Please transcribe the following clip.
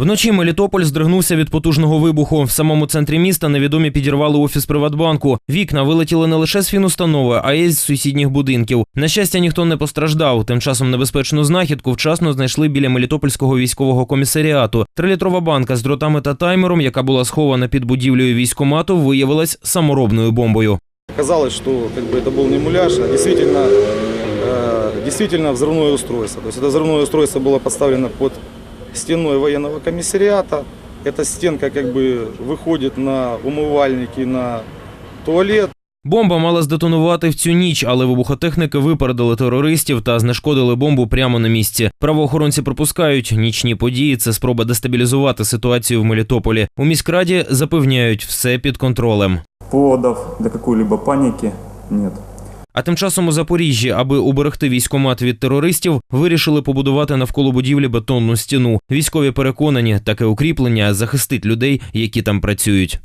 Вночі Мелітополь здригнувся від потужного вибуху. В самому центрі міста невідомі підірвали офіс Приватбанку. Вікна вилетіли не лише з фінустанови, а й з сусідніх будинків. На щастя, ніхто не постраждав. Тим часом небезпечну знахідку вчасно знайшли біля Мелітопольського військового комісаріату. Трилітрова банка з дротами та таймером, яка була схована під будівлею військомату, виявилась саморобною бомбою. Оказалось, что как бы, это был не муляж, а действительно, э, действительно взрывное устройство. То есть это взрывное устройство было подставлено под стеной военного комиссариата. Эта стенка как бы выходит на умывальники, на туалет. Бомба мала здетонувати в цю ніч, але вибухотехніки випередили терористів та знешкодили бомбу прямо на місці. Правоохоронці припускають, нічні події це спроба дестабілізувати ситуацію в Мелітополі. У міськраді запевняють, все під контролем. Поводов до какой-либо паники нет. А тим часом у Запоріжжі, аби уберегти військомат від терористів, вирішили побудувати навколо будівлі бетонну стіну. Військові переконані, таке укріплення захистить людей, які там працюють.